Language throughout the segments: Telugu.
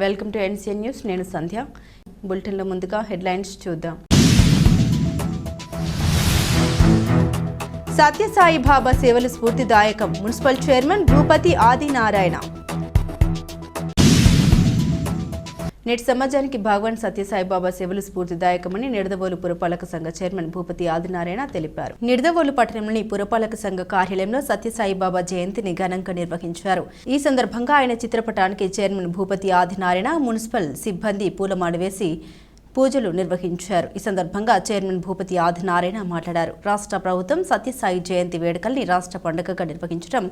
Welcome to NCN news. నేను సంధ్య. బులెటిన్లో ముందుగా హెడ్లైన్స్ చూద్దాం. సత్యసాయి బాబా సేవలు స్ఫూర్తిదాయకం. Municipal chairman Bhupathi Adinarayana. నేటి సమాజానికి భగవాన్ సత్యసాయిబాబా సేవలు స్ఫూర్తిదాయకమని నిడదవోలు పురపాలక సంఘ చైర్మన్ భూపతి ఆదినారాయణ తెలిపారు. నిడదవోలు పట్టణంలోని పురపాలక సంఘ కార్యాలయంలో సత్యసాయిబాబా జయంతిని ఘనంగా నిర్వహించారు. ఈ సందర్భంగా ఆయన చిత్రపటానికి చైర్మన్ భూపతి ఆదినారాయణ మున్సిపల్ సిబ్బంది పూలమాల వేసి పూజలు నిర్వహించారు. ఈ సందర్భంగా చైర్మన్ భూపతి ఆదినారాయణ మాట్లాడారు. రాష్ట్ర ప్రభుత్వం సత్యసాయి జయంతి వేడుకల్ని రాష్ట్ర పండుగగా నిర్వహించడం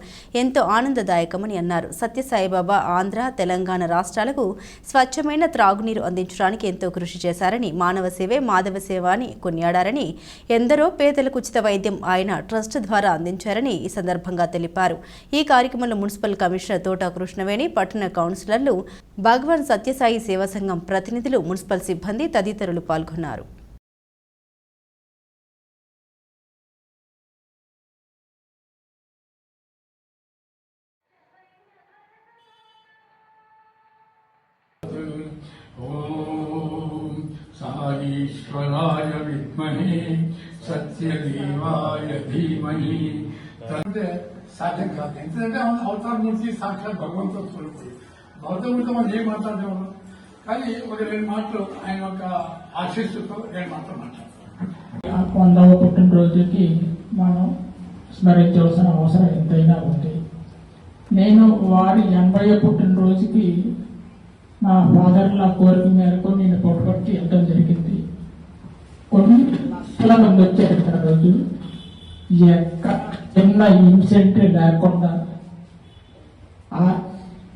ఎంతో ఆనందదాయకమని అన్నారు. సత్యసాయిబాబా ఆంధ్ర తెలంగాణ రాష్ట్రాలకు స్వచ్ఛమైన త్రాగునీరు అందించడానికి ఎంతో కృషి చేశారని మానవ సేవే మాధవ సేవ అని కొనియాడారని ఎందరో పేదలకు ఉచిత వైద్యం ఆయన ట్రస్ట్ ద్వారా అందించారని ఈ సందర్భంగా తెలిపారు. ఈ కార్యక్రమంలో మున్సిపల్ కమిషనర్ తోట కృష్ణవేణి పట్టణ కౌన్సిలర్లు భగవాన్ సత్యసాయి సేవా సంఘం ప్రతినిధులు మున్సిపల్ సిబ్బంది తదితరులు పాల్గొన్నారు. సాయీశ్వరాయ విద్మహే సత్యదేవాయ ధీమహి. సాధ్యం కాదు. ఎందుకంటే అవతారమూర్తి సాక్షాత్ భగవంతుడు భగవంతుడితో మనం ఏం మాట్లాడేవాళ్ళం కానీ ఒక రెండు మాటలు ఆయన యొక్క ఆశీస్సుతో రెండు మాటలు మాట్లాడతాను వందవ పుట్టినరోజుకి మనం స్మరించవలసిన అవసరం ఎంతైనా ఉంది. నేను వారి ఎనభై పుట్టినరోజుకి నా ఫాదర్ల కోరిక మేరకు నేను పుట్టపర్తి వెళ్ళడం జరిగింది. కొన్ని లక్షల మంది వచ్చారు ఆ రోజు. ఎక్క చిన్న ఇన్సెంట్ లేకుండా ఆ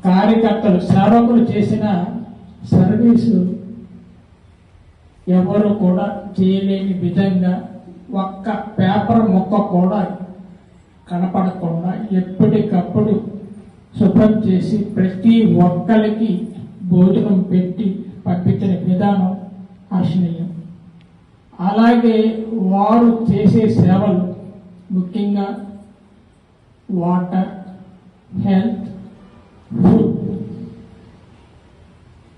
కార్యకర్తలు సేవకులు చేసిన సర్వీసు ఎవరు కూడా చేయలేని విధంగా ఒక్క పేపర్ ముక్క కూడా కనపడకుండా ఎప్పటికప్పుడు శుభ్రం చేసి ప్రతి ఒక్కరికి భోజనం పెట్టి పంపించిన విధానం ఆశనీయం. అలాగే వారు చేసే సేవలు ముఖ్యంగా వాటర్ హెల్త్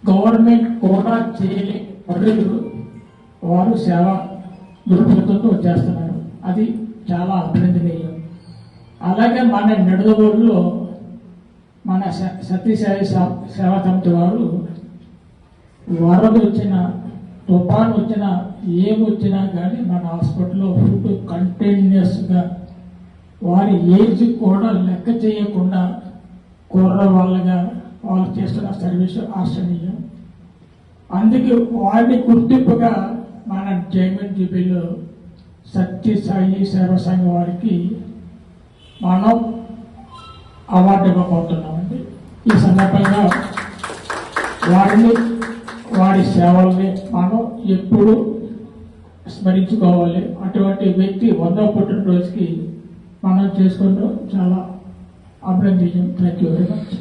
గవర్నమెంట్ కూడా చేయని పనులు వారు సేవ దృక్పథంతో చేస్తున్నారు. అది చాలా అభినందనీయం. అలాగే మన నిడదవోలులో మన సత్యసాయి సేవా సమితి వారు వరద వచ్చిన తుఫాన్ వచ్చినా ఏమి వచ్చినా కానీ మన హాస్పిటల్లో ఫుడ్ కంటిన్యూస్గా వారి ఏజ్ కూడా లెక్క చేయకుండా కుర్ర వాళ్ళగా వాళ్ళు చేస్తున్న సర్వీసు ఆశ్రమీయం అందుకే వారిని గుర్తింపుగా మన జైమెంట్ జూబీలో సత్యసాయి సేవా సంఘం వారికి మనం అవార్డు ఇవ్వబోతున్నామండి. ఈ సందర్భంగా వారిని వారి సేవల్ని మనం ఎప్పుడు స్మరించుకోవాలి. అటువంటి వ్యక్తి వంద పుట్టినరోజుకి మనం చేసుకుంటూ చాలా అభినందనీయం థ్యాంక్ యూ వెరీ మచ్